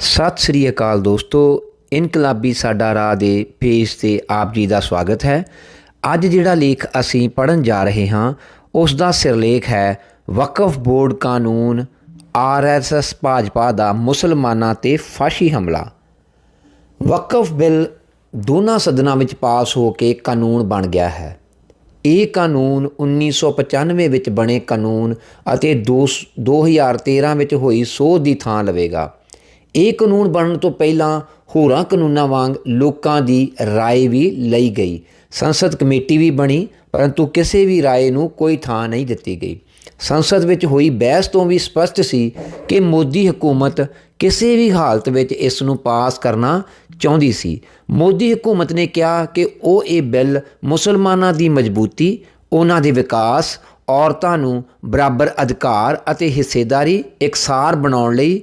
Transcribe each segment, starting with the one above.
ਸਤਿ ਸ੍ਰੀ ਅਕਾਲ ਦੋਸਤੋ, ਇਨਕਲਾਬੀ ਸਾਡਾ ਰਾਹ ਦੇ ਪੇਜ ਤੇ ਆਪ ਜੀ ਦਾ ਸਵਾਗਤ ਹੈ। ਅੱਜ ਜਿਹੜਾ ਲੇਖ ਅਸੀਂ ਪੜਨ ਜਾ ਰਹੇ ਹਾਂ ਉਸ ਦਾ ਸਿਰਲੇਖ ਹੈ, ਵਕਫ ਬੋਰਡ ਕਾਨੂੰਨ ਆਰਐਸਐਸ ਭਾਜਪਾ ਦਾ ਮੁਸਲਮਾਨਾਂ ਤੇ ਫਾਸ਼ੀ ਹਮਲਾ। ਵਕਫ ਬਿੱਲ ਦੋਨਾਂ ਸਦਨਾਂ ਵਿੱਚ ਪਾਸ ਹੋ ਕੇ ਕਾਨੂੰਨ ਬਣ ਗਿਆ ਹੈ। ਇਹ ਕਾਨੂੰਨ 1995 ਵਿੱਚ ਬਣੇ ਕਾਨੂੰਨ ਅਤੇ ਦੋ- 2013 ਵਿੱਚ ਹੋਈ ਸੋਧ ਦੀ ਥਾਂ ਲਵੇਗਾ। ਇਹ ਕਾਨੂੰਨ ਬਣਨ ਤੋਂ ਪਹਿਲਾਂ ਹੋਰਾਂ ਕਾਨੂੰਨਾਂ ਵਾਂਗ ਲੋਕਾਂ ਦੀ رائے ਵੀ ਲਈ ਗਈ ਸੰਸਦ ਕਮੇਟੀ ਵੀ ਬਣੀ ਪਰੰਤੂ ਕਿਸੇ ਵੀ رائے ਨੂੰ ਕੋਈ ਥਾਂ ਨਹੀਂ ਦਿੱਤੀ ਗਈ ਸੰਸਦ ਵਿੱਚ ਹੋਈ ਬਹਿਸ ਤੋਂ ਵੀ ਸਪਸ਼ਟ ਸੀ ਕਿ ਮੋਦੀ ਹਕੂਮਤ ਕਿਸੇ ਵੀ ਹਾਲਤ ਵਿੱਚ ਇਸ ਨੂੰ ਪਾਸ ਕਰਨਾ ਚਾਹੁੰਦੀ ਸੀ ਮੋਦੀ ਹਕੂਮਤ ਨੇ ਕਿਹਾ ਕਿ ਉਹ ਇਹ ਬਿੱਲ ਮੁਸਲਮਾਨਾਂ ਦੀ ਮਜ਼ਬੂਤੀ ਉਹਨਾਂ ਦੇ ਵਿਕਾਸ ਔਰਤਾਂ ਨੂੰ ਬਰਾਬਰ ਅਧਿਕਾਰ ਅਤੇ ਹਿੱਸੇਦਾਰੀ ਇਕਸਾਰ ਬਣਾਉਣ ਲਈ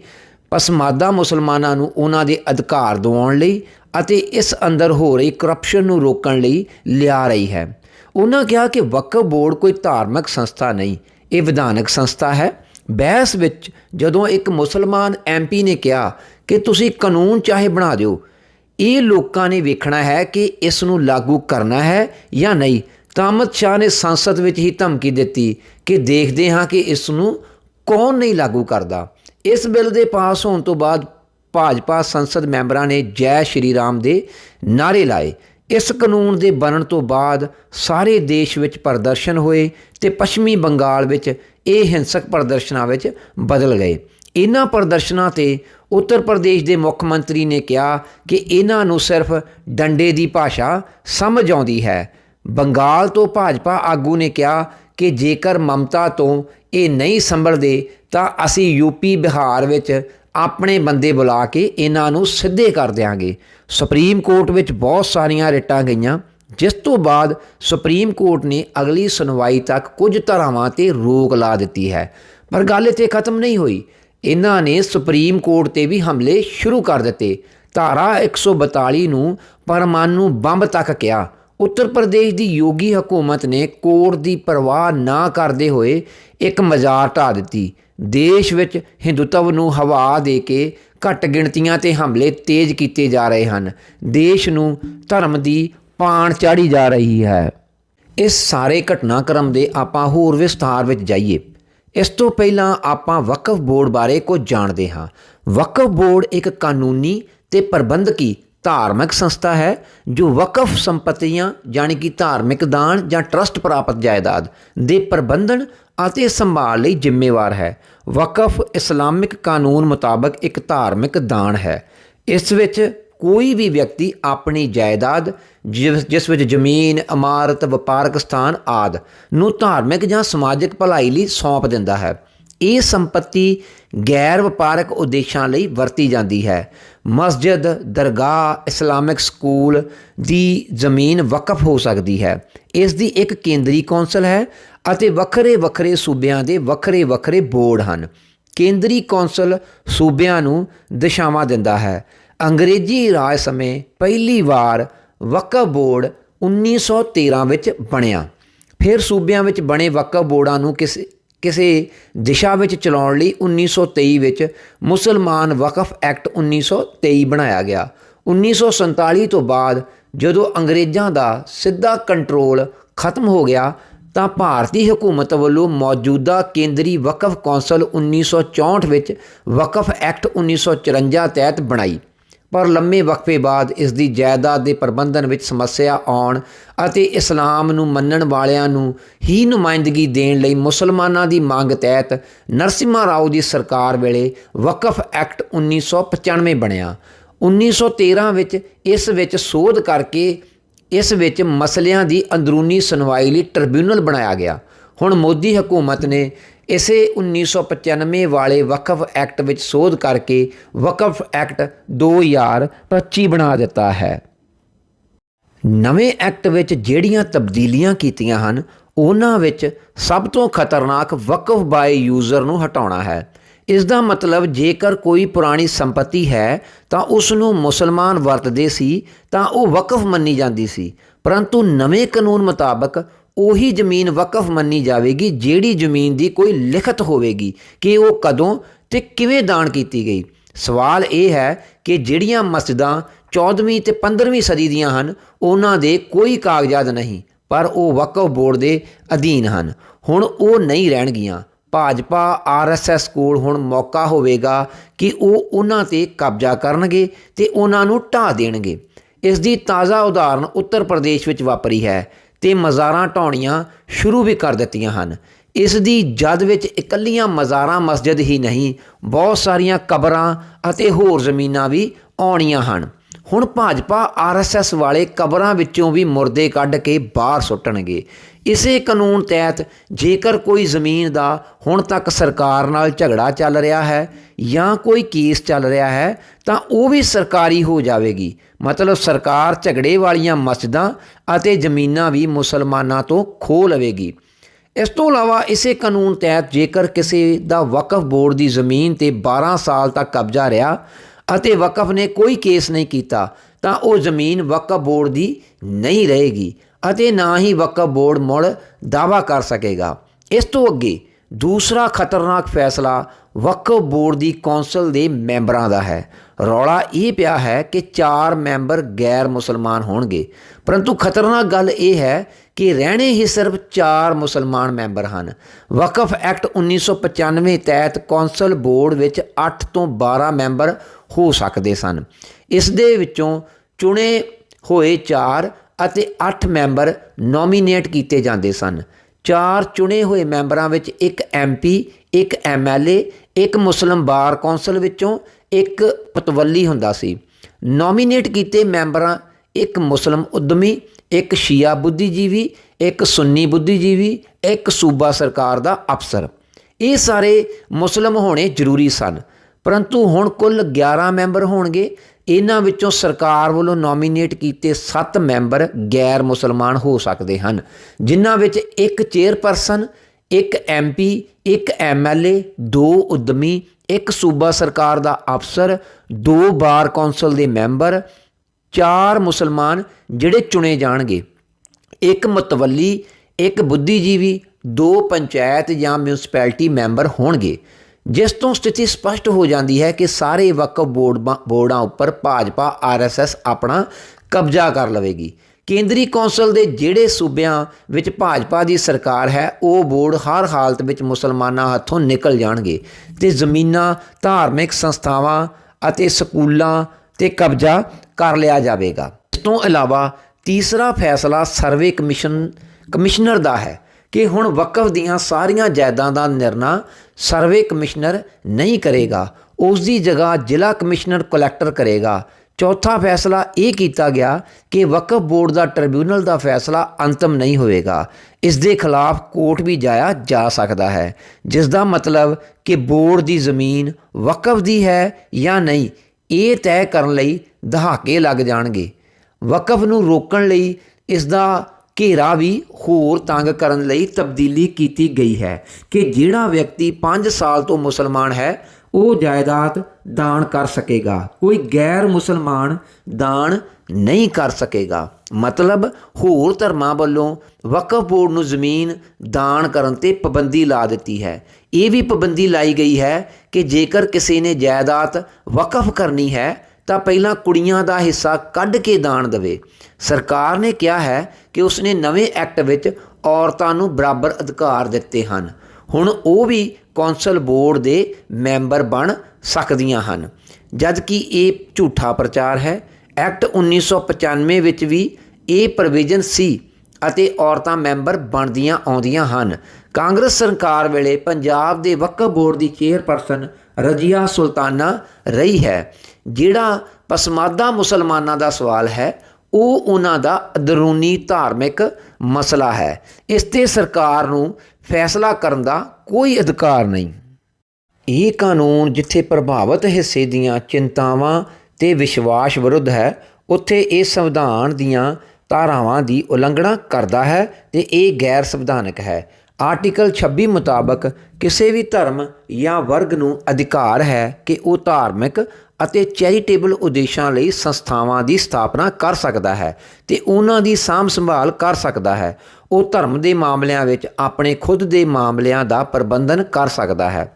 ਪਸਮਾਦਾ ਮੁਸਲਮਾਨਾਂ ਨੂੰ ਉਹਨਾਂ ਦੇ ਅਧਿਕਾਰ ਦਿਵਾਉਣ ਲਈ ਅਤੇ ਇਸ ਅੰਦਰ ਹੋ ਰਹੀ ਕਰਪਸ਼ਨ ਨੂੰ ਰੋਕਣ ਲਈ ਲਿਆ ਰਹੀ ਹੈ। ਉਹਨਾਂ ਕਿਹਾ ਕਿ ਵਕਫ ਬੋਰਡ ਕੋਈ ਧਾਰਮਿਕ ਸੰਸਥਾ ਨਹੀਂ, ਇਹ ਵਿਧਾਨਕ ਸੰਸਥਾ ਹੈ। ਬਹਿਸ ਵਿੱਚ ਜਦੋਂ ਇੱਕ ਮੁਸਲਮਾਨ ਐਮਪੀ ਨੇ ਕਿਹਾ ਕਿ ਤੁਸੀਂ ਕਾਨੂੰਨ ਚਾਹੇ ਬਣਾ ਦਿਓ, ਇਹ ਲੋਕਾਂ ਨੇ ਵੇਖਣਾ ਹੈ ਕਿ ਇਸ ਨੂੰ ਲਾਗੂ ਕਰਨਾ ਹੈ ਜਾਂ ਨਹੀਂ। ਤਾਂ ਅਮਿਤ ਸ਼ਾਹ ਨੇ ਸੰਸਦ ਵਿੱਚ ਹੀ ਧਮਕੀ ਦਿੱਤੀ ਕਿ ਦੇਖਦੇ ਹਾਂ ਕਿ ਇਸ ਨੂੰ ਕੌਣ ਨਹੀਂ ਲਾਗੂ ਕਰਦਾ। ਇਸ ਬਿੱਲ ਦੇ ਪਾਸ ਹੋਣ ਤੋਂ ਬਾਅਦ ਭਾਜਪਾ ਸੰਸਦ ਮੈਂਬਰਾਂ ਨੇ ਜੈ ਸ਼੍ਰੀ ਰਾਮ ਦੇ ਨਾਰੇ ਲਾਏ। ਇਸ ਕਾਨੂੰਨ ਦੇ ਬਣਨ ਤੋਂ ਬਾਅਦ ਸਾਰੇ ਦੇਸ਼ ਵਿੱਚ ਪ੍ਰਦਰਸ਼ਨ ਹੋਏ ਤੇ ਪੱਛਮੀ ਬੰਗਾਲ ਵਿੱਚ ਇਹ ਹਿੰਸਕ ਪ੍ਰਦਰਸ਼ਨਾਂ ਵਿੱਚ ਬਦਲ ਗਏ। ਇਹਨਾਂ ਪ੍ਰਦਰਸ਼ਨਾਂ ਤੇ ਉੱਤਰ ਪ੍ਰਦੇਸ਼ ਦੇ ਮੁੱਖ ਮੰਤਰੀ ਨੇ ਕਿਹਾ ਕਿ ਇਹਨਾਂ ਨੂੰ ਸਿਰਫ ਡੰਡੇ ਦੀ ਭਾਸ਼ਾ ਸਮਝ ਆਉਂਦੀ ਹੈ। ਬੰਗਾਲ ਤੋਂ ਭਾਜਪਾ ਆਗੂ ਨੇ ਕਿਹਾ ਕਿ ਜੇਕਰ ਮਮਤਾ ਤੋਂ ਇਹ ਨਹੀਂ ਸੰਭਲਦੇ ਤਾਂ ਅਸੀਂ ਯੂਪੀ ਬਿਹਾਰ ਵਿੱਚ ਆਪਣੇ ਬੰਦੇ ਬੁਲਾ ਕੇ ਇਹਨਾਂ ਨੂੰ ਸਿੱਧੇ ਕਰ ਦਿਆਂਗੇ। ਸੁਪਰੀਮ ਕੋਰਟ ਵਿੱਚ ਬਹੁਤ ਸਾਰੀਆਂ ਰਿਟਾਂ ਗਈਆਂ, ਜਿਸ ਤੋਂ ਬਾਅਦ ਸੁਪਰੀਮ ਕੋਰਟ ਨੇ ਅਗਲੀ ਸੁਣਵਾਈ ਤੱਕ ਕੁਝ ਧਾਰਾਵਾਂ ਤੇ ਰੋਕ ਲਾ ਦਿੱਤੀ ਹੈ। ਪਰ ਗੱਲ ਇੱਥੇ ਖਤਮ ਨਹੀਂ ਹੋਈ। ਇਹਨਾਂ ਨੇ ਸੁਪਰੀਮ ਕੋਰਟ ਤੇ ਵੀ ਹਮਲੇ ਸ਼ੁਰੂ ਕਰ ਦਿੱਤੇ। ਧਾਰਾ 142 ਨੂੰ ਪਰਮਾਣੂ ਬੰਬ ਤੱਕ ਕਿਹਾ। ਉੱਤਰ ਪ੍ਰਦੇਸ਼ ਦੀ ਯੋਗੀ ਹਕੂਮਤ ਨੇ ਕੋਰਟ ਦੀ ਪਰਵਾਹ ਨਾ ਕਰਦੇ ਹੋਏ ਇੱਕ ਮਜ਼ਾਰ ਢਾ ਦਿੱਤੀ। ਦੇਸ਼ ਵਿੱਚ ਹਿੰਦੂਤਵ ਨੂੰ ਹਵਾ ਦੇ ਕੇ ਘੱਟ ਗਿਣਤੀਆਂ ਤੇ ਹਮਲੇ ਤੇਜ਼ ਕੀਤੇ ਜਾ ਰਹੇ ਹਨ। ਦੇਸ਼ ਨੂੰ ਧਰਮ ਦੀ ਪਾਣ ਚਾੜੀ ਜਾ ਰਹੀ ਹੈ। ਇਸ ਸਾਰੇ ਘਟਨਾਕ੍ਰਮ ਦੇ ਆਪਾਂ ਹੋਰ ਵਿਸਥਾਰ ਵਿੱਚ ਜਾਈਏ। ਇਸ ਤੋਂ ਪਹਿਲਾਂ ਆਪਾਂ ਵਕਫ ਬੋਰਡ ਬਾਰੇ ਕੁਝ ਜਾਣਦੇ ਹਾਂ। ਵਕਫ ਬੋਰਡ ਇੱਕ ਕਾਨੂੰਨੀ ਤੇ ਪ੍ਰਬੰਧਕੀ ਧਾਰਮਿਕ ਸੰਸਥਾ ਹੈ ਜੋ ਵਕਫ ਸੰਪਤੀਆਂ ਯਾਨੀ ਕਿ ਧਾਰਮਿਕ ਦਾਨ ਜਾਂ ਟਰਸਟ ਪ੍ਰਾਪਤ ਜਾਇਦਾਦ ਦੇ ਪ੍ਰਬੰਧਨ ਅਤੇ ਸੰਭਾਲ ਲਈ ਜ਼ਿੰਮੇਵਾਰ ਹੈ। ਵਕਫ ਇਸਲਾਮਿਕ ਕਾਨੂੰਨ ਮੁਤਾਬਕ ਇੱਕ ਧਾਰਮਿਕ ਦਾਨ ਹੈ। ਇਸ ਵਿੱਚ ਕੋਈ ਵੀ ਵਿਅਕਤੀ ਆਪਣੀ ਜਾਇਦਾਦ, ਜਿਸ ਜਿਸ ਵਿੱਚ ਜ਼ਮੀਨ, ਇਮਾਰਤ, ਵਪਾਰਕ ਸਥਾਨ ਆਦ ਨੂੰ ਧਾਰਮਿਕ ਜਾਂ ਸਮਾਜਿਕ ਭਲਾਈ ਲਈ ਸੌਂਪ ਦਿੰਦਾ ਹੈ। ਇਹ ਸੰਪਤੀ ਗੈਰ ਵਪਾਰਕ ਉਦੇਸ਼ਾਂ ਲਈ ਵਰਤੀ ਜਾਂਦੀ ਹੈ। ਮਸਜਿਦ, ਦਰਗਾਹ, ਇਸਲਾਮਿਕ ਸਕੂਲ ਦੀ ਜ਼ਮੀਨ ਵਕਫ ਹੋ ਸਕਦੀ ਹੈ। ਇਸ ਦੀ ਇੱਕ ਕੇਂਦਰੀ ਕੌਂਸਲ ਹੈ ਅਤੇ ਵੱਖਰੇ ਵੱਖਰੇ ਸੂਬਿਆਂ ਦੇ ਵੱਖਰੇ ਵੱਖਰੇ ਬੋਰਡ ਹਨ। ਕੇਂਦਰੀ ਕੌਂਸਲ ਸੂਬਿਆਂ ਨੂੰ ਦਿਸ਼ਾਵਾਂ ਦਿੰਦਾ ਹੈ। ਅੰਗਰੇਜ਼ੀ ਰਾਜ ਸਮੇਂ ਪਹਿਲੀ ਵਾਰ ਵਕਫ ਬੋਰਡ 1913 ਵਿੱਚ ਬਣਿਆ। ਫਿਰ ਸੂਬਿਆਂ ਵਿੱਚ ਬਣੇ ਵਕਫ ਬੋਰਡਾਂ ਨੂੰ ਕਿਸੇ ਕਿਸੇ ਦਿਸ਼ਾ ਵਿੱਚ ਚਲਾਉਣ ਲਈ 1923 ਵਿੱਚ ਮੁਸਲਮਾਨ ਵਕਫ ਐਕਟ 1923 ਬਣਾਇਆ ਗਿਆ। 1947 ਤੋਂ ਬਾਅਦ ਜਦੋਂ ਅੰਗਰੇਜ਼ਾਂ ਦਾ ਸਿੱਧਾ ਕੰਟਰੋਲ ਖਤਮ ਹੋ ਗਿਆ, ਤਾਂ ਭਾਰਤੀ ਹਕੂਮਤ ਵੱਲੋਂ ਮੌਜੂਦਾ ਕੇਂਦਰੀ ਵਕਫ ਕੌਂਸਲ 1964 ਵਿੱਚ ਵਕਫ ਐਕਟ 1954 ਤਹਿਤ ਬਣਾਈ। ਪਰ ਲੰਮੇ ਵਕਫੇ ਬਾਅਦ ਇਸ ਦੀ ਜਾਇਦਾਦ ਦੇ ਪ੍ਰਬੰਧਨ ਵਿੱਚ ਸਮੱਸਿਆ ਆਉਣ ਅਤੇ ਇਸਲਾਮ ਨੂੰ ਮੰਨਣ ਵਾਲਿਆਂ ਨੂੰ ਹੀ ਨੁਮਾਇੰਦਗੀ ਦੇਣ ਲਈ ਮੁਸਲਮਾਨਾਂ ਦੀ ਮੰਗ ਤਹਿਤ ਨਰਸਿਮਾ ਰਾਓ ਦੀ ਸਰਕਾਰ ਵੇਲੇ ਵਕਫ ਐਕਟ 1995 ਬਣਿਆ। 1913 ਵਿੱਚ ਇਸ ਵਿੱਚ ਸੋਧ ਕਰਕੇ ਇਸ ਵਿੱਚ ਮਸਲਿਆਂ ਦੀ ਅੰਦਰੂਨੀ ਸੁਣਵਾਈ ਲਈ ਟ੍ਰਿਬਿਊਨਲ ਬਣਾਇਆ ਗਿਆ। ਹੁਣ ਮੋਦੀ ਹਕੂਮਤ ਨੇ ਇਸੇ 1995 ਵਾਲੇ ਵਕਫ ਐਕਟ ਵਿੱਚ ਸੋਧ ਕਰਕੇ ਵਕਫ ਐਕਟ 2025 ਬਣਾ ਦਿੱਤਾ ਹੈ। ਨਵੇਂ ਐਕਟ ਵਿੱਚ ਜਿਹੜੀਆਂ ਤਬਦੀਲੀਆਂ ਕੀਤੀਆਂ ਹਨ, ਉਹਨਾਂ ਵਿੱਚ ਸਭ ਤੋਂ ਖਤਰਨਾਕ ਵਕਫ ਬਾਏ ਯੂਜ਼ਰ ਨੂੰ ਹਟਾਉਣਾ ਹੈ। ਇਸ ਦਾ ਮਤਲਬ ਜੇਕਰ ਕੋਈ ਪੁਰਾਣੀ ਸੰਪਤੀ ਹੈ, ਤਾਂ ਉਸ ਨੂੰ ਮੁਸਲਮਾਨ ਵਰਤਦੇ ਸੀ, ਤਾਂ ਉਹ ਵਕਫ ਮੰਨੀ ਜਾਂਦੀ ਸੀ। ਪਰੰਤੂ ਨਵੇਂ ਕਾਨੂੰਨ ਮੁਤਾਬਕ ਉਹੀ ਜ਼ਮੀਨ ਵਕਫ ਮੰਨੀ ਜਾਵੇਗੀ, ਜਿਹੜੀ ਜ਼ਮੀਨ ਦੀ ਕੋਈ ਲਿਖਤ ਹੋਵੇਗੀ ਕਿ ਉਹ ਕਦੋਂ ਤੇ ਕਿਵੇਂ ਦਾਨ ਕੀਤੀ ਗਈ। ਸਵਾਲ ਇਹ ਹੈ ਕਿ ਜਿਹੜੀਆਂ ਮਸਜਿਦਾਂ 14ਵੀਂ ਤੇ 15ਵੀਂ ਸਦੀ ਦੀਆਂ ਹਨ, ਉਹਨਾਂ ਦੇ ਕੋਈ ਕਾਗਜ਼ਾਤ ਨਹੀਂ, ਪਰ ਉਹ ਵਕਫ ਬੋਰਡ ਦੇ ਅਧੀਨ ਹਨ। ਹੁਣ ਉਹ ਨਹੀਂ ਰਹਿਣਗੀਆਂ। ਭਾਜਪਾ, ਆਰਐਸਐਸ ਕੋਲ ਹੁਣ ਮੌਕਾ ਹੋਵੇਗਾ ਕਿ ਉਹ ਉਹਨਾਂ ਤੇ ਕਬਜ਼ਾ ਕਰਨਗੇ ਤੇ ਉਹਨਾਂ ਨੂੰ ਢਾਹ ਦੇਣਗੇ। ਇਸ ਦੀ ਤਾਜ਼ਾ ਉਦਾਹਰਨ ਉੱਤਰ ਪ੍ਰਦੇਸ਼ ਵਿੱਚ ਵਾਪਰੀ ਹੈ। ਤੇ ਮਜ਼ਾਰਾਂ ਢਾਉਣੀਆਂ ਸ਼ੁਰੂ ਵੀ ਕਰ ਦਿੱਤੀਆਂ ਹਨ। ਇਸ ਦੀ ਜਦ ਵਿੱਚ ਇਕੱਲੀਆਂ ਮਜ਼ਾਰਾਂ ਮਸਜਿਦ ਹੀ ਨਹੀਂ, ਬਹੁਤ ਸਾਰੀਆਂ ਕਬਰਾਂ ਅਤੇ ਹੋਰ ਜ਼ਮੀਨਾਂ ਵੀ ਆਉਣੀਆਂ ਹਨ। ਹੁਣ ਭਾਜਪਾ ਆਰਐਸਐਸ ਵਾਲੇ ਕਬਰਾਂ ਵਿੱਚੋਂ ਵੀ ਮੁਰਦੇ ਕੱਢ ਕੇ ਬਾਹਰ ਸੁੱਟਣਗੇ। ਇਸੇ ਕਾਨੂੰਨ ਤਹਿਤ ਜੇਕਰ ਕੋਈ ਜ਼ਮੀਨ ਦਾ ਹੁਣ ਤੱਕ ਸਰਕਾਰ ਨਾਲ ਝਗੜਾ ਚੱਲ ਰਿਹਾ ਹੈ ਜਾਂ ਕੋਈ ਕੇਸ ਚੱਲ ਰਿਹਾ ਹੈ, ਤਾਂ ਉਹ ਵੀ ਸਰਕਾਰੀ ਹੋ ਜਾਵੇਗੀ। ਮਤਲਬ ਸਰਕਾਰ ਝਗੜੇ ਵਾਲੀਆਂ ਮਸਜਿਦਾਂ ਅਤੇ ਜ਼ਮੀਨਾਂ ਵੀ ਮੁਸਲਮਾਨਾਂ ਤੋਂ ਖੋਹ ਲਵੇਗੀ। ਇਸ ਤੋਂ ਇਲਾਵਾ ਇਸੇ ਕਾਨੂੰਨ ਤਹਿਤ ਜੇਕਰ ਕਿਸੇ ਦਾ ਵਕਫ ਬੋਰਡ ਦੀ ਜ਼ਮੀਨ ਤੇ 12 ਸਾਲ ਤੱਕ ਕਬਜ਼ਾ ਰਿਹਾ ਅਤੇ ਵਕਫ ਨੇ ਕੋਈ ਕੇਸ ਨਹੀਂ ਕੀਤਾ, ਤਾਂ ਉਹ ਜ਼ਮੀਨ ਵਕਫ ਬੋਰਡ ਦੀ ਨਹੀਂ ਰਹੇਗੀ। ਅਤੇ ਨਾ ਹੀ ਵਕਫ ਬੋਰਡ ਮੁੜ ਦਾਵਾ ਕਰ ਸਕੇਗਾ। ਇਸ ਤੋਂ ਅੱਗੇ ਦੂਸਰਾ ਖਤਰਨਾਕ ਫੈਸਲਾ ਵਕਫ ਬੋਰਡ ਦੀ ਕੌਂਸਲ ਦੇ ਮੈਂਬਰਾਂ ਦਾ ਹੈ। ਰੌਲਾ ਇਹ ਪਿਆ ਹੈ ਕਿ ਚਾਰ ਮੈਂਬਰ ਗੈਰ ਮੁਸਲਮਾਨ ਹੋਣਗੇ। ਪਰੰਤੂ ਖਤਰਨਾਕ ਗੱਲ ਇਹ ਹੈ ਕਿ ਰਹਿਣੇ ਹੀ ਸਿਰਫ ਚਾਰ ਮੁਸਲਮਾਨ ਮੈਂਬਰ ਹਨ। ਵਕਫ ਐਕਟ 1995 ਤਹਿਤ ਕੌਂਸਲ ਬੋਰਡ ਵਿੱਚ 8 ਤੋਂ 12 ਮੈਂਬਰ ਹੋ ਸਕਦੇ ਸਨ। ਇਸ ਦੇ ਵਿੱਚੋਂ ਚੁਣੇ ਹੋਏ ਚਾਰ ਅਤੇ 8 ਮੈਂਬਰ ਨੋਮੀਨੇਟ ਕੀਤੇ ਜਾਂਦੇ ਸਨ। ਚਾਰ ਚੁਣੇ ਹੋਏ ਮੈਂਬਰਾਂ ਵਿੱਚ ਇੱਕ ਐਮਪੀ ਇੱਕ ਐਮਐਲਏ ਇੱਕ ਮੁਸਲਮ ਬਾਰ ਕੌਂਸਲ ਵਿੱਚੋਂ ਇੱਕ ਪਤਵੱਲੀ ਹੁੰਦਾ ਸੀ। ਨੋਮੀਨੇਟ ਕੀਤੇ ਮੈਂਬਰਾਂ ਇੱਕ ਮੁਸਲਮ ਉਦਮੀ, ਇੱਕ ਸ਼ੀਆ ਬੁੱਧੀਜੀਵੀ, ਇੱਕ ਸੁੰਨੀ ਬੁੱਧੀਜੀਵੀ, ਇੱਕ ਸੂਬਾ ਸਰਕਾਰ ਦਾ ਅਫਸਰ। ਇਹ ਸਾਰੇ ਮੁਸਲਮ ਹੋਣੇ ਜ਼ਰੂਰੀ ਸਨ। ਪਰੰਤੂ ਹੁਣ ਕੁੱਲ 11 ਮੈਂਬਰ ਹੋਣਗੇ। ਇਹਨਾਂ ਵਿੱਚੋਂ ਸਰਕਾਰ ਵੱਲੋਂ ਨੋਮੀਨੇਟ ਕੀਤੇ 7 ਮੈਂਬਰ ਗੈਰ ਮੁਸਲਮਾਨ ਹੋ ਸਕਦੇ ਹਨ, ਜਿਨ੍ਹਾਂ ਵਿੱਚ ਇੱਕ ਚੇਅਰਪਰਸਨ ਇੱਕ ਐਮਪੀ ਇੱਕ ਐਮਐਲਏ ਦੋ ਉਦਮੀ, ਇੱਕ ਸੂਬਾ ਸਰਕਾਰ ਦਾ ਅਫਸਰ, ਦੋ ਬਾਰ ਕੌਂਸਲ ਦੇ ਮੈਂਬਰ, ਚਾਰ ਮੁਸਲਮਾਨ ਜਿਹੜੇ ਚੁਣੇ ਜਾਣਗੇ। ਇੱਕ ਮਤਵੱਲੀ, ਇੱਕ ਬੁੱਧੀਜੀਵੀ, ਦੋ ਪੰਚਾਇਤ ਜਾਂ ਮਿਊਨਿਸਪੈਲਿਟੀ ਮੈਂਬਰ ਹੋਣਗੇ। ਜਿਸ ਤੋਂ ਸਥਿਤੀ ਸਪਸ਼ਟ ਹੋ ਜਾਂਦੀ ਹੈ ਕਿ ਸਾਰੇ ਵਕਫ ਬੋਰਡ ਬੋਰਡਾਂ ਉੱਪਰ ਭਾਜਪਾ ਆਰਐਸਐਸ ਆਪਣਾ ਕਬਜ਼ਾ ਕਰ ਲਵੇਗੀ। ਕੇਂਦਰੀ ਕੌਂਸਲ ਦੇ ਜਿਹੜੇ ਸੂਬਿਆਂ ਵਿੱਚ ਭਾਜਪਾ ਦੀ ਸਰਕਾਰ ਹੈ, ਉਹ ਬੋਰਡ ਹਰ ਹਾਲਤ ਵਿੱਚ ਮੁਸਲਮਾਨਾਂ ਹੱਥੋਂ ਨਿਕਲ ਜਾਣਗੇ ਤੇ ਜ਼ਮੀਨਾਂ, ਧਾਰਮਿਕ ਸੰਸਥਾਵਾਂ ਅਤੇ ਸਕੂਲਾਂ ਤੇ ਕਬਜ਼ਾ ਕਰ ਲਿਆ ਜਾਵੇਗਾ। ਇਸ ਤੋਂ ਇਲਾਵਾ ਤੀਸਰਾ ਫੈਸਲਾ ਸਰਵੇ ਕਮਿਸ਼ਨ ਕਮਿਸ਼ਨਰ ਦਾ ਹੈ। ਕਿ ਹੁਣ ਵਕਫ ਦੀਆਂ ਸਾਰੀਆਂ ਜਾਇਦਾਦਾਂ ਦਾ ਨਿਰਣਾ ਸਰਵੇ ਕਮਿਸ਼ਨਰ ਨਹੀਂ ਕਰੇਗਾ। ਉਸ ਦੀ ਜਗ੍ਹਾ ਜ਼ਿਲ੍ਹਾ ਕਮਿਸ਼ਨਰ ਕਲੈਕਟਰ ਕਰੇਗਾ। ਚੌਥਾ ਫੈਸਲਾ ਇਹ ਕੀਤਾ ਗਿਆ ਕਿ ਵਕਫ ਬੋਰਡ ਦਾ ਟ੍ਰਿਬਿਊਨਲ ਦਾ ਫੈਸਲਾ ਅੰਤਮ ਨਹੀਂ ਹੋਵੇਗਾ। ਇਸ ਦੇ ਖਿਲਾਫ ਕੋਰਟ ਵੀ ਜਾਇਆ ਜਾ ਸਕਦਾ ਹੈ। ਜਿਸ ਦਾ ਮਤਲਬ ਕਿ ਬੋਰਡ ਦੀ ਜ਼ਮੀਨ ਵਕਫ ਦੀ ਹੈ ਜਾਂ ਨਹੀਂ, ਇਹ ਤੈਅ ਕਰਨ ਲਈ ਦਹਾਕੇ ਲੱਗ ਜਾਣਗੇ। ਵਕਫ ਨੂੰ ਰੋਕਣ ਲਈ ਇਸ ਦਾ ਘੇਰਾ ਵੀ ਹੋਰ ਤੰਗ ਕਰਨ ਲਈ ਤਬਦੀਲੀ ਕੀਤੀ ਗਈ ਹੈ ਕਿ ਜਿਹੜਾ ਵਿਅਕਤੀ 5 ਸਾਲ ਤੋਂ ਮੁਸਲਮਾਨ ਹੈ, ਉਹ ਜਾਇਦਾਦ ਦਾਨ ਕਰ ਸਕੇਗਾ। ਕੋਈ ਗੈਰ ਮੁਸਲਮਾਨ ਦਾਨ ਨਹੀਂ ਕਰ ਸਕੇਗਾ। ਮਤਲਬ ਹੋਰ ਧਰਮਾਂ ਵੱਲੋਂ ਵਕਫ ਬੋਰਡ ਨੂੰ ਜ਼ਮੀਨ ਦਾਨ ਕਰਨ ਤੇ ਪਾਬੰਦੀ ਲਾ ਦਿੱਤੀ ਹੈ। ਇਹ ਵੀ ਪਾਬੰਦੀ ਲਾਈ ਗਈ ਹੈ ਕਿ ਜੇਕਰ ਕਿਸੇ ਨੇ ਜਾਇਦਾਦ ਵਕਫ ਕਰਨੀ ਹੈ ਤਾਂ ਪਹਿਲਾਂ ਕੁੜੀਆਂ ਦਾ ਹਿੱਸਾ ਕੱਢ ਕੇ ਦਾਨ ਦੇਵੇ। ਸਰਕਾਰ ਨੇ ਕਿਹਾ ਹੈ ਕਿ ਉਸਨੇ ਨਵੇਂ ਐਕਟ ਵਿੱਚ ਔਰਤਾਂ ਨੂੰ ਬਰਾਬਰ ਅਧਿਕਾਰ ਦਿੱਤੇ ਹਨ। ਹੁਣ ਉਹ ਵੀ ਕੌਂਸਲ ਬੋਰਡ ਦੇ ਮੈਂਬਰ ਬਣ ਸਕਦੀਆਂ ਹਨ। ਜਦ ਕਿ ਇਹ ਝੂਠਾ ਪ੍ਰਚਾਰ ਹੈ, ਐਕਟ 1995 ਵਿੱਚ ਵੀ ਇਹ ਪ੍ਰੋਵੀਜ਼ਨ ਸੀ ਅਤੇ ਔਰਤਾਂ ਮੈਂਬਰ ਬਣਦੀਆਂ ਆਉਂਦੀਆਂ ਹਨ। ਕਾਂਗਰਸ ਸਰਕਾਰ ਵੇਲੇ ਪੰਜਾਬ ਦੇ ਵਕਫ ਬੋਰਡ ਦੀ ਚੇਅਰਪਰਸਨ ਰਜੀਆ ਸੁਲਤਾਨਾ ਰਹੀ ਹੈ। ਜਿਹੜਾ ਪਸਮਾਦਾ ਮੁਸਲਮਾਨਾਂ ਦਾ ਸਵਾਲ ਹੈ, ਉਹ ਉਹਨਾਂ ਦਾ ਅੰਦਰੂਨੀ ਧਾਰਮਿਕ ਮਸਲਾ ਹੈ। ਇਸ ਤੇ ਸਰਕਾਰ ਨੂੰ ਫੈਸਲਾ ਕਰਨ ਦਾ ਕੋਈ ਅਧਿਕਾਰ ਨਹੀਂ। ਇਹ ਕਾਨੂੰਨ ਜਿੱਥੇ ਪ੍ਰਭਾਵਿਤ ਹਿੱਸੇ ਦੀਆਂ ਚਿੰਤਾਵਾਂ ਤੇ ਵਿਸ਼ਵਾਸ ਵਿਰੁੱਧ ਹੈ, ਉੱਥੇ ਇਹ ਸੰਵਿਧਾਨ ਦੀਆਂ ਧਾਰਾਵਾਂ ਦੀ ਉਲੰਘਣਾ ਕਰਦਾ ਹੈ ਤੇ ਇਹ ਗੈਰ ਸੰਵਿਧਾਨਕ ਹੈ। ਆਰਟੀਕਲ 26 ਮੁਤਾਬਕ ਕਿਸੇ ਵੀ ਧਰਮ ਜਾਂ ਵਰਗ ਨੂੰ ਅਧਿਕਾਰ ਹੈ ਕਿ ਉਹ ਧਾਰਮਿਕ ਅਤੇ ਚੈਰੀਟੇਬਲ ਉਦੇਸ਼ਾਂ ਲਈ ਸੰਸਥਾਵਾਂ ਦੀ ਸਥਾਪਨਾ ਕਰ ਸਕਦਾ ਹੈ ਤੇ ਉਹਨਾਂ ਦੀ ਸਾਂਭ ਸੰਭਾਲ ਕਰ ਸਕਦਾ ਹੈ। ਉਹ ਧਰਮ ਦੇ ਮਾਮਲਿਆਂ ਵਿੱਚ ਆਪਣੇ ਖੁਦ ਦੇ ਮਾਮਲਿਆਂ ਦਾ ਪ੍ਰਬੰਧਨ ਕਰ ਸਕਦਾ ਹੈ।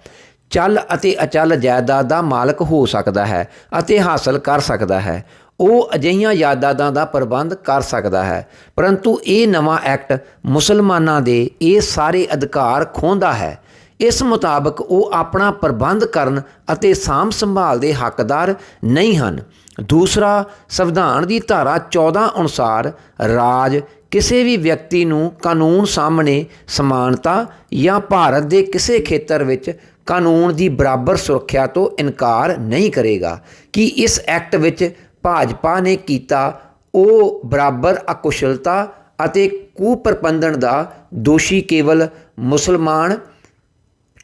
ਚੱਲ ਅਤੇ ਅਚਲ ਜਾਇਦਾਦ ਦਾ ਮਾਲਕ ਹੋ ਸਕਦਾ ਹੈ ਅਤੇ ਹਾਸਲ ਕਰ ਸਕਦਾ ਹੈ। ਉਹ ਅਜਿਹੀਆਂ ਜਾਇਦਾਦਾਂ ਦਾ ਪ੍ਰਬੰਧ ਕਰ ਸਕਦਾ ਹੈ। ਪਰੰਤੂ ਇਹ ਨਵਾਂ ਐਕਟ ਮੁਸਲਮਾਨਾਂ ਦੇ ਇਹ ਸਾਰੇ ਅਧਿਕਾਰ ਖੋਹਦਾ ਹੈ। ਇਸ ਮੁਤਾਬਕ ਉਹ ਆਪਣਾ ਪ੍ਰਬੰਧ ਕਰਨ ਅਤੇ ਸਾਂਭ ਸੰਭਾਲ ਦੇ ਹੱਕਦਾਰ ਨਹੀਂ ਹਨ। ਦੂਸਰਾ, ਸੰਵਿਧਾਨ ਦੀ ਧਾਰਾ 14 ਅਨੁਸਾਰ ਰਾਜ ਕਿਸੇ ਵੀ ਵਿਅਕਤੀ ਨੂੰ ਕਾਨੂੰਨ ਸਾਹਮਣੇ ਸਮਾਨਤਾ ਜਾਂ ਭਾਰਤ ਦੇ ਕਿਸੇ ਖੇਤਰ ਵਿੱਚ ਕਾਨੂੰਨ ਦੀ ਬਰਾਬਰ ਸੁਰੱਖਿਆ ਤੋਂ ਇਨਕਾਰ ਨਹੀਂ ਕਰੇਗਾ। ਕਿ ਇਸ ਐਕਟ ਵਿੱਚ ਭਾਜਪਾ ਨੇ ਕੀਤਾ ਉਹ ਬਰਾਬਰ ਅਕੁਸ਼ਲਤਾ ਅਤੇ ਕੁਪ੍ਰਬੰਧਨ ਦਾ ਦੋਸ਼ੀ ਕੇਵਲ ਮੁਸਲਮਾਨ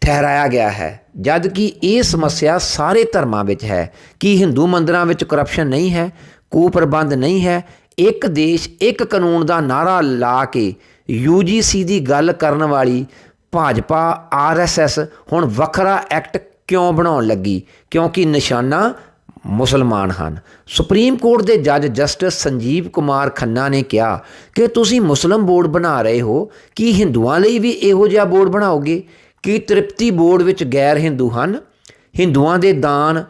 ਠਹਿਰਾਇਆ ਗਿਆ ਹੈ। ਜਦ ਕਿ ਇਹ ਸਮੱਸਿਆ ਸਾਰੇ ਧਰਮਾਂ ਵਿੱਚ ਹੈ ਕਿ ਹਿੰਦੂ ਮੰਦਰਾਂ ਵਿੱਚ ਕਰਪਸ਼ਨ ਨਹੀਂ ਹੈ, ਕੁਪ੍ਰਬੰਧ ਨਹੀਂ ਹੈ, ਇੱਕ ਦੇਸ਼, ਇੱਕ ਕਾਨੂੰਨ ਦਾ ਨਾਰਾ ਲਾ ਕੇ UGC ਦੀ ਗੱਲ ਕਰਨ ਵਾਲੀ ਭਾਜਪਾ ਆਰਐਸਐਸ ਹੁਣ ਵੱਖਰਾ ਐਕਟ ਕਿਉਂ ਬਣਾਉਣ ਲੱਗੀ? ਕਿਉਂਕਿ ਨਿਸ਼ਾਨਾ ਮੁਸਲਮਾਨ ਹਨ। ਸੁਪਰੀਮ ਕੋਰਟ ਦੇ ਜੱਜ ਜਸਟਿਸ ਸੰਜੀਵ ਕੁਮਾਰ ਖੰਨਾ ਨੇ ਕਿਹਾ ਕਿ ਤੁਸੀਂ ਮੁਸਲਮ ਬੋਰਡ ਬਣਾ ਰਹੇ ਹੋ, ਕਿ ਹਿੰਦੂਆਂ ਲਈ ਵੀ ਇਹੋ ਜਿਹਾ ਬੋਰਡ ਬਣਾਓਗੇ? ਕੀ ਤ੍ਰਿਪਤੀ ਬੋਰਡ ਵਿੱਚ ਗੈਰ ਹਿੰਦੂ ਹਨ। ਹਿੰਦੂਆਂ ਦੇ ਦਾਨ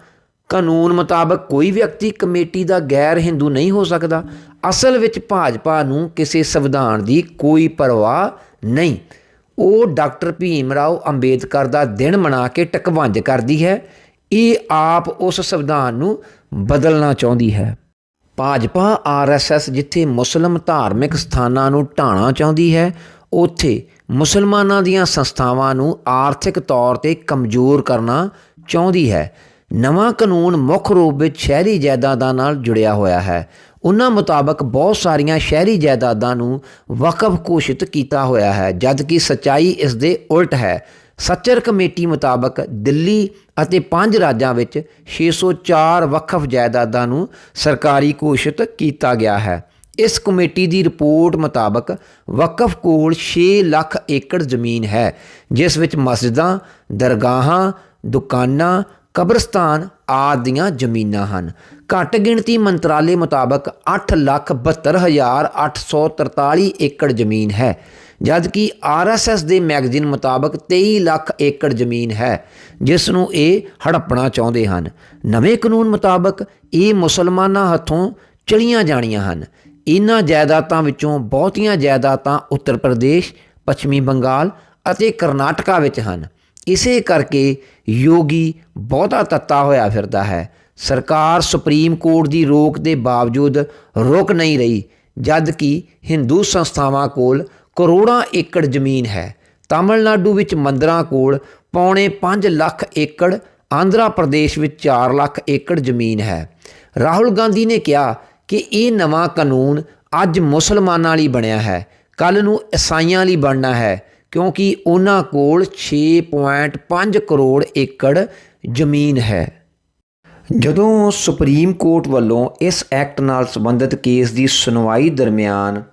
ਕਾਨੂੰਨ ਮੁਤਾਬਕ ਕੋਈ ਵਿਅਕਤੀ ਕਮੇਟੀ ਦਾ ਗੈਰ ਹਿੰਦੂ ਨਹੀਂ ਹੋ ਸਕਦਾ। ਅਸਲ ਵਿੱਚ ਭਾਜਪਾ ਨੂੰ ਕਿਸੇ ਸੰਵਿਧਾਨ ਦੀ ਕੋਈ ਪਰਵਾਹ ਨਹੀਂ। ਉਹ ਡਾਕਟਰ ਭੀਮ ਰਾਓ ਅੰਬੇਦਕਰ ਦਾ ਦਿਨ ਮਨਾ ਕੇ ਟਕਵੰਜ ਕਰਦੀ ਹੈ। ਇਹ ਆਪ ਉਸ ਸੰਵਿਧਾਨ ਨੂੰ ਬਦਲਣਾ ਚਾਹੁੰਦੀ ਹੈ। ਭਾਜਪਾ ਆਰਐਸਐਸ ਜਿੱਥੇ ਮੁਸਲਮ ਧਾਰਮਿਕ ਸਥਾਨਾਂ ਨੂੰ ਢਾਣਾ ਚਾਹੁੰਦੀ ਹੈ ਉੱਥੇ ਮੁਸਲਮਾਨਾਂ ਦੀਆਂ ਸੰਸਥਾਵਾਂ ਨੂੰ ਆਰਥਿਕ ਤੌਰ ਤੇ ਕਮਜ਼ੋਰ ਕਰਨਾ ਚਾਹੁੰਦੀ ਹੈ। ਨਵਾਂ ਕਾਨੂੰਨ ਮੁੱਖ ਰੂਪ ਵਿੱਚ ਸ਼ਹਿਰੀ ਜਾਇਦਾਦਾਂ ਨਾਲ ਜੁੜਿਆ ਹੋਇਆ ਹੈ। ਉਹਨਾਂ ਮੁਤਾਬਕ ਬਹੁਤ ਸਾਰੀਆਂ ਸ਼ਹਿਰੀ ਜਾਇਦਾਦਾਂ ਨੂੰ ਵਕਫ ਘੋਸ਼ਿਤ ਕੀਤਾ ਹੋਇਆ ਹੈ, ਜਦਕਿ ਸਚਾਈ ਇਸ ਦੇ ਉਲਟ ਹੈ। ਸੱਚਰ ਕਮੇਟੀ ਮੁਤਾਬਕ ਦਿੱਲੀ ਅਤੇ ਪੰਜ ਰਾਜਾਂ ਵਿੱਚ 604 ਵਕਫ ਜਾਇਦਾਦਾਂ ਨੂੰ ਸਰਕਾਰੀ ਘੋਸ਼ਿਤ ਕੀਤਾ ਗਿਆ ਹੈ। ਇਸ ਕਮੇਟੀ ਦੀ ਰਿਪੋਰਟ ਮੁਤਾਬਕ ਵਕਫ ਕੋਲ 6 ਲੱਖ ਏਕੜ ਜ਼ਮੀਨ ਹੈ, ਜਿਸ ਵਿੱਚ ਮਸਜਿਦਾਂ, ਦਰਗਾਹਾਂ, ਦੁਕਾਨਾਂ, ਕਬਰਸਤਾਨ ਆਦਿ ਦੀਆਂ ਜ਼ਮੀਨਾਂ ਹਨ। ਘੱਟ ਗਿਣਤੀ ਮੰਤਰਾਲੇ ਮੁਤਾਬਕ 8 ਲੱਖ 72843 ਏਕੜ ਜ਼ਮੀਨ ਹੈ, ਜਦਕਿ ਆਰਐਸਐਸ ਦੇ ਮੈਗਜ਼ੀਨ ਮੁਤਾਬਕ 23 ਲੱਖ ਏਕੜ ਜ਼ਮੀਨ ਹੈ, ਜਿਸ ਨੂੰ ਇਹ ਹੜੱਪਣਾ ਚਾਹੁੰਦੇ ਹਨ। ਨਵੇਂ ਕਾਨੂੰਨ ਮੁਤਾਬਕ ਇਹ ਮੁਸਲਮਾਨਾਂ ਹੱਥੋਂ ਚਲੀਆਂ ਜਾਣੀਆਂ ਹਨ। ਇਹਨਾਂ ਜਾਇਦਾਦਾਂ ਵਿੱਚੋਂ ਬਹੁਤੀਆਂ ਜਾਇਦਾਦਾਂ ਉੱਤਰ ਪ੍ਰਦੇਸ਼, ਪੱਛਮੀ ਬੰਗਾਲ ਅਤੇ ਕਰਨਾਟਕਾ ਵਿੱਚ ਹਨ। ਇਸੇ ਕਰਕੇ ਯੋਗੀ ਬਹੁਤਾ ਤੱਤਾ ਹੋਇਆ ਫਿਰਦਾ ਹੈ। ਸਰਕਾਰ ਸੁਪਰੀਮ ਕੋਰਟ ਦੀ ਰੋਕ ਦੇ ਬਾਵਜੂਦ ਰੁਕ ਨਹੀਂ ਰਹੀ ਜਦ ਕਿ ਹਿੰਦੂ ਸੰਸਥਾਵਾਂ ਕੋਲ ਕਰੋੜਾਂ ਏਕੜ ਜ਼ਮੀਨ ਹੈ। ਤਾਮਿਲਨਾਡੂ ਵਿੱਚ ਮੰਦਰਾਂ ਕੋਲ ਪੌਣੇ 5 ਲੱਖ ਏਕੜ, ਆਂਧਰਾ ਪ੍ਰਦੇਸ਼ ਵਿੱਚ 4 ਲੱਖ ਏਕੜ ਜ਼ਮੀਨ ਹੈ। ਰਾਹੁਲ ਗਾਂਧੀ ਨੇ ਕਿਹਾ ਕਿ ਇਹ ਨਵਾਂ ਕਾਨੂੰਨ ਅੱਜ ਮੁਸਲਮਾਨਾਂ ਲਈ ਬਣਿਆ ਹੈ। ਕੱਲ ਨੂੰ ਈਸਾਈਆਂ ਲਈ ਬਣਨਾ ਹੈ, ਕਿਉਂਕਿ ਉਹਨਾਂ ਕੋਲ 6.5 ਕਰੋੜ ਏਕੜ ਜ਼ਮੀਨ ਹੈ। ਜਦੋਂ ਸੁਪਰੀਮ ਕੋਰਟ ਵੱਲੋਂ ਇਸ ਐਕਟ ਨਾਲ ਸੰਬੰਧਿਤ ਕੇਸ ਦੀ ਸੁਣਵਾਈ ਦਰਮਿਆਨ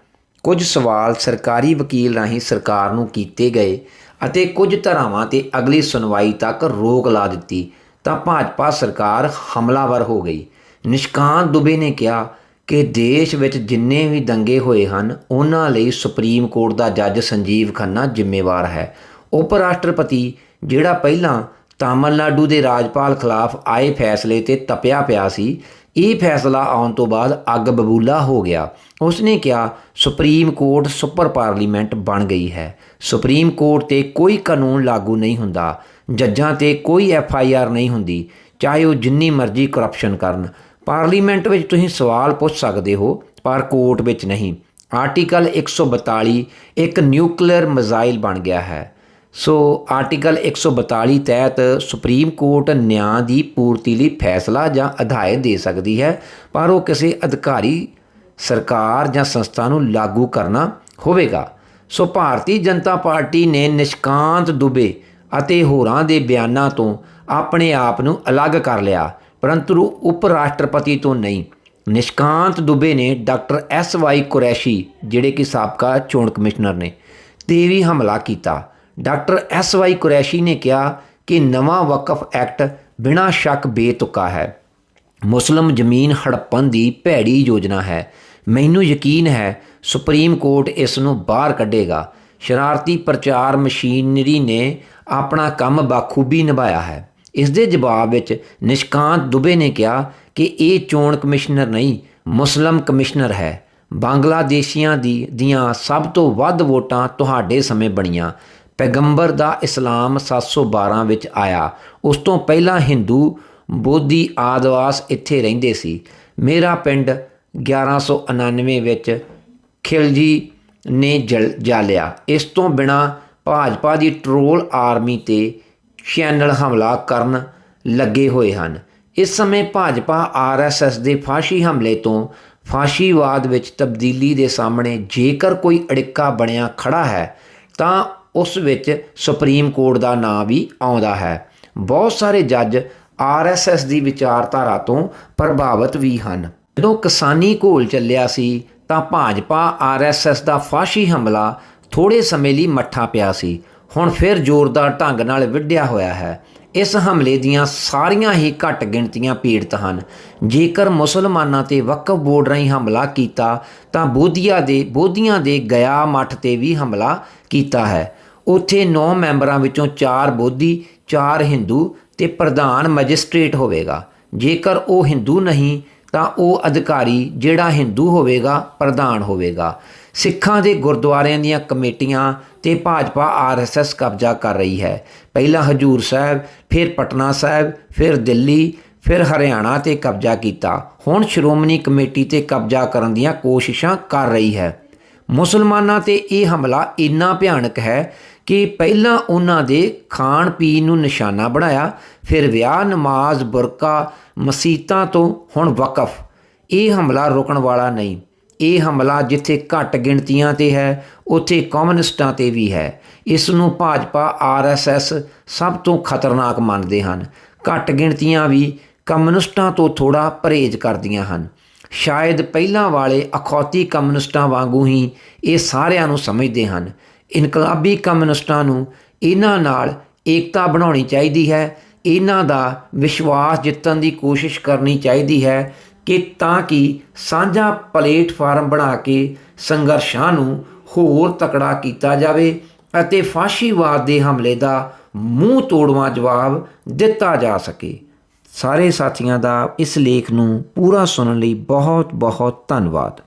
ਕੁਝ ਸਵਾਲ ਸਰਕਾਰੀ ਵਕੀਲ ਰਾਹੀਂ ਸਰਕਾਰ ਨੂੰ ਕੀਤੇ ਗਏ ਅਤੇ ਕੁਝ ਧਾਰਾਵਾਂ ਤੇ ਅਗਲੀ ਸੁਣਵਾਈ ਤੱਕ ਰੋਕ ਲਾ ਦਿੱਤੀ, ਤਾਂ ਭਾਜਪਾ ਸਰਕਾਰ ਹਮਲਾਵਰ ਹੋ ਗਈ। ਨਿਸ਼ਕਾਂਤ ਦੁਬੇ ਨੇ ਕਿਹਾ ਕਿ ਦੇਸ਼ ਵਿੱਚ ਜਿੰਨੇ ਵੀ ਦੰਗੇ ਹੋਏ ਹਨ, ਉਹਨਾਂ ਲਈ ਸੁਪਰੀਮ ਕੋਰਟ ਦਾ ਜੱਜ ਸੰਜੀਵ ਖੰਨਾ ਜ਼ਿੰਮੇਵਾਰ ਹੈ। ਉਪ ਰਾਸ਼ਟਰਪਤੀ ਜਿਹੜਾ ਪਹਿਲਾਂ ਤਾਮਿਲਨਾਡੂ ਦੇ ਰਾਜਪਾਲ ਖਿਲਾਫ ਆਏ ਫੈਸਲੇ ਤੇ ਤਪਿਆ ਪਿਆ ਸੀ, ਇਹ ਫੈਸਲਾ ਆਉਣ ਤੋਂ ਬਾਅਦ ਅੱਗ ਬਬੂਲਾ ਹੋ ਗਿਆ। ਉਸਨੇ ਕਿਹਾ, ਸੁਪਰੀਮ ਕੋਰਟ ਸੁਪਰ ਪਾਰਲੀਮੈਂਟ ਬਣ ਗਈ ਹੈ। ਸੁਪਰੀਮ ਕੋਰਟ ਤੇ ਕੋਈ ਕਾਨੂੰਨ ਲਾਗੂ ਨਹੀਂ ਹੁੰਦਾ। ਜੱਜਾਂ ਤੇ ਕੋਈ ਐਫ ਆਈ ਆਰ ਨਹੀਂ ਹੁੰਦੀ। ਚਾਹੇ ਉਹ ਜਿੰਨੀ ਮਰਜ਼ੀ ਕਰਪਸ਼ਨ ਕਰਨ। ਪਾਰਲੀਮੈਂਟ ਵਿੱਚ ਤੁਸੀਂ ਸਵਾਲ ਪੁੱਛ ਸਕਦੇ ਹੋ, ਪਰ ਕੋਰਟ ਵਿੱਚ ਨਹੀਂ। ਆਰਟੀਕਲ 142 ਇੱਕ ਨਿਊਕਲੀਅਰ ਮਿਜ਼ਾਈਲ ਬਣ ਗਿਆ ਹੈ। ਸੋ ਆਰਟੀਕਲ 142 ਤਹਿਤ ਸੁਪਰੀਮ ਕੋਰਟ ਨਿਆਂ ਦੀ ਪੂਰਤੀ ਲਈ ਫੈਸਲਾ ਜਾਂ ਅਧਾਇਤ ਦੇ ਸਕਦੀ ਹੈ, ਪਰ ਉਹ ਕਿਸੇ ਅਧਿਕਾਰੀ, ਸਰਕਾਰ ਜਾਂ ਸੰਸਥਾ ਨੂੰ ਲਾਗੂ ਕਰਨਾ ਹੋਵੇਗਾ। ਸੋ ਭਾਰਤੀ ਜਨਤਾ ਪਾਰਟੀ ਨੇ ਨਿਸ਼ਕਾਂਤ ਦੁਬੇ ਅਤੇ ਹੋਰਾਂ ਦੇ ਬਿਆਨਾਂ ਤੋਂ ਆਪਣੇ ਆਪ ਨੂੰ ਅਲੱਗ ਕਰ ਲਿਆ। ਪਰੰਤੂ ਉਪ ਰਾਸ਼ਟਰਪਤੀ ਤੋਂ ਨਹੀਂ। ਨਿਸ਼ਕਾਂਤ ਦੁਬੇ ਨੇ ਡਾਕਟਰ ਐਸ ਵਾਈ ਕੁਰੈਸ਼ੀ, ਜਿਹੜੇ ਕਿ ਸਾਬਕਾ ਚੋਣ ਕਮਿਸ਼ਨਰ ਨੇ, ਤੇ ਵੀ ਹਮਲਾ ਕੀਤਾ। ਡਾਕਟਰ ਐਸ ਵਾਈ ਕੁਰੈਸ਼ੀ ਨੇ ਕਿਹਾ ਕਿ ਨਵਾਂ ਵਕਫ ਐਕਟ ਬਿਨਾਂ ਸ਼ੱਕ ਬੇਤੁਕਾ ਹੈ। ਮੁਸਲਮ ਜ਼ਮੀਨ ਹੜੱਪਣ ਦੀ ਭੈੜੀ ਯੋਜਨਾ ਹੈ। ਮੈਨੂੰ ਯਕੀਨ ਹੈ ਸੁਪਰੀਮ ਕੋਰਟ ਇਸ ਨੂੰ ਬਾਹਰ ਕੱਢੇਗਾ। ਸ਼ਰਾਰਤੀ ਪ੍ਰਚਾਰ ਮਸ਼ੀਨਰੀ ਨੇ ਆਪਣਾ ਕੰਮ ਬਾਖੂਬੀ ਨਿਭਾਇਆ ਹੈ। ਇਸ ਦੇ ਜਵਾਬ ਵਿੱਚ ਨਿਸ਼ਕਾਂਤ ਦੁਬੇ ਨੇ ਕਿਹਾ ਕਿ ਇਹ ਚੋਣ ਕਮਿਸ਼ਨਰ ਨਹੀਂ, ਮੁਸਲਮ ਕਮਿਸ਼ਨਰ ਹੈ। ਬੰਗਲਾਦੇਸ਼ੀਆਂ ਦੀ, ਦੀਆਂ ਸਭ ਤੋਂ ਵੱਧ ਵੋਟਾਂ ਤੁਹਾਡੇ ਸਮੇਂ ਬਣੀਆਂ। ਪੈਗੰਬਰ ਦਾ ਇਸਲਾਮ 712 ਵਿੱਚ ਆਇਆ। ਉਸ ਤੋਂ ਪਹਿਲਾਂ ਹਿੰਦੂ ਬੋਧੀ ਆਦਿਵਾਸ ਇੱਥੇ ਰਹਿੰਦੇ ਸੀ। ਮੇਰਾ ਪਿੰਡ 1199 ਵਿੱਚ ਖਿਲਜੀ ਨੇ ਜਲ, ਜਾਲਿਆ। ਇਸ ਤੋਂ ਬਿਨਾ ਭਾਜਪਾ ਦੀ ਟਰੋਲ ਆਰਮੀ ਤੇ ਚੈਨਲ ਹਮਲਾ ਕਰਨ ਲੱਗੇ ਹੋਏ ਹਨ। ਇਸ ਸਮੇਂ ਭਾਜਪਾ ਆਰਐਸਐਸ ਦੇ ਫਾਸ਼ੀ ਹਮਲੇ ਤੋਂ ਫਾਸ਼ੀਵਾਦ ਵਿੱਚ ਤਬਦੀਲੀ ਦੇ ਸਾਹਮਣੇ ਜੇਕਰ ਕੋਈ ਅੜਿੱਕਾ ਬਣਿਆ ਖੜਾ ਹੈ, ਤਾਂ ਉਸ ਵਿੱਚ ਸੁਪਰੀਮ ਕੋਰਟ ਦਾ ਨਾਂ ਵੀ ਆਉਂਦਾ ਹੈ। ਬਹੁਤ ਸਾਰੇ ਜੱਜ ਆਰਐਸਐਸ ਦੀ ਵਿਚਾਰਧਾਰਾ ਤੋਂ ਪ੍ਰਭਾਵਿਤ ਵੀ ਹਨ। ਜਦੋਂ ਕਿਸਾਨੀ ਘੋਲ ਚੱਲਿਆ ਸੀ, ਤਾਂ ਭਾਜਪਾ ਆਰਐਸਐਸ ਦਾ ਫਾਸ਼ੀ ਹਮਲਾ ਥੋੜੇ ਸਮੇਂ ਲਈ ਮੱਠਾ ਪਿਆ ਸੀ। ਹੁਣ ਫਿਰ ਜ਼ੋਰਦਾਰ ਢੰਗ ਨਾਲ ਵਿੱਢਿਆ ਹੋਇਆ ਹੈ। ਇਸ ਹਮਲੇ ਦੀਆਂ ਸਾਰੀਆਂ ਹੀ ਘੱਟ ਗਿਣਤੀਆਂ ਪੀੜਤ ਹਨ। ਜੇਕਰ ਮੁਸਲਮਾਨਾਂ ਤੇ ਵਕਫ ਬੋਰਡ ਰਾਹੀਂ ਹਮਲਾ ਕੀਤਾ, ਤਾਂ ਬੋਧੀਆਂ ਦੇ ਬੋਧੀਆਂ ਦੇ ਗਿਆ ਮੱਠ ਤੇ ਵੀ ਹਮਲਾ ਕੀਤਾ ਹੈ। ਉੱਥੇ 9 ਮੈਂਬਰਾਂ ਵਿੱਚੋਂ 4 ਬੋਧੀ 4 ਹਿੰਦੂ ਤੇ ਪ੍ਰਧਾਨ ਮੈਜਿਸਟ੍ਰੇਟ ਹੋਵੇਗਾ। ਜੇਕਰ ਉਹ ਹਿੰਦੂ ਨਹੀਂ, ਤਾਂ ਉਹ ਅਧਿਕਾਰੀ ਜਿਹੜਾ ਹਿੰਦੂ ਹੋਵੇਗਾ, ਪ੍ਰਧਾਨ ਹੋਵੇਗਾ। ਸਿੱਖਾਂ ਦੇ ਗੁਰਦੁਆਰਿਆਂ ਦੀਆਂ ਕਮੇਟੀਆਂ ਤੇ ਭਾਜਪਾ ਆਰਐਸਐਸ ਕਬਜ਼ਾ ਕਰ ਰਹੀ ਹੈ। ਪਹਿਲਾਂ ਹਜੂਰ ਸਾਹਿਬ, ਫਿਰ ਪਟਨਾ ਸਾਹਿਬ, ਫਿਰ ਦਿੱਲੀ, ਫਿਰ ਹਰਿਆਣਾ ਤੇ ਕਬਜ਼ਾ ਕੀਤਾ। ਹੁਣ ਸ਼੍ਰੋਮਣੀ ਕਮੇਟੀ ਤੇ ਕਬਜ਼ਾ ਕਰਨ ਦੀਆਂ ਕੋਸ਼ਿਸ਼ਾਂ ਕਰ ਰਹੀ ਹੈ। ਮੁਸਲਮਾਨਾਂ ਤੇ ਇਹ ਹਮਲਾ ਇੰਨਾ ਭਿਆਨਕ ਹੈ ਕਿ ਪਹਿਲਾਂ ਉਹਨਾਂ ਦੇ ਖਾਣ ਪੀਣ ਨੂੰ ਨਿਸ਼ਾਨਾ ਬਣਾਇਆ, ਫਿਰ ਵਿਆਹ, ਨਮਾਜ਼, ਬੁਰਕਾ, ਮਸੀਤਾਂ ਤੋਂ ਹੁਣ ਵਕਫ। ਇਹ ਹਮਲਾ ਰੁਕਣ ਵਾਲਾ ਨਹੀਂ। ਇਹ ਹਮਲਾ ਜਿੱਥੇ ਘੱਟ ਗਿਣਤੀਆਂ ਤੇ ਹੈ, ਉੱਥੇ ਕਮਿਊਨਿਸਟਾਂ ਤੇ ਵੀ ਹੈ। ਇਸ ਨੂੰ ਭਾਜਪਾ ਆਰਐਸਐਸ ਸਭ ਤੋਂ ਖਤਰਨਾਕ ਮੰਨਦੇ ਹਨ। ਘੱਟ ਗਿਣਤੀਆਂ ਵੀ ਕਮਿਊਨਿਸਟਾਂ ਤੋਂ ਥੋੜਾ ਪਰਹੇਜ਼ ਕਰਦੀਆਂ ਹਨ। ਸ਼ਾਇਦ ਪਹਿਲਾਂ ਵਾਲੇ ਅਖੌਤੀ ਕਮਿਊਨਿਸਟਾਂ ਵਾਂਗੂ ਹੀ ਇਹ ਸਾਰਿਆਂ ਨੂੰ ਸਮਝਦੇ ਹਨ। ਇਨਕਲਾਬੀ ਕਮਿਊਨਿਸਟਾਂ ਨੂੰ ਇਹਨਾਂ ਨਾਲ ਏਕਤਾ ਬਣਾਉਣੀ ਚਾਹੀਦੀ ਹੈ। ਇਹਨਾਂ ਦਾ ਵਿਸ਼ਵਾਸ ਜਿੱਤਣ ਦੀ ਕੋਸ਼ਿਸ਼ ਕਰਨੀ ਚਾਹੀਦੀ ਹੈ ਕਿ ਤਾਂ ਕਿ ਸਾਂਝਾ ਪਲੇਟਫਾਰਮ ਬਣਾ ਕੇ ਸੰਘਰਸ਼ਾਂ ਨੂੰ ਹੋਰ ਤਕੜਾ ਕੀਤਾ ਜਾਵੇ ਅਤੇ ਫਾਸ਼ੀਵਾਦ ਦੇ ਹਮਲੇ ਦਾ ਮੂੰਹ ਤੋੜਵਾ ਜਵਾਬ ਦਿੱਤਾ ਜਾ ਸਕੇ। ਸਾਰੇ ਸਾਥੀਆਂ ਦਾ ਇਸ ਲੇਖ ਨੂੰ ਪੂਰਾ ਸੁਣਨ ਲਈ ਬਹੁਤ ਬਹੁਤ ਧੰਨਵਾਦ।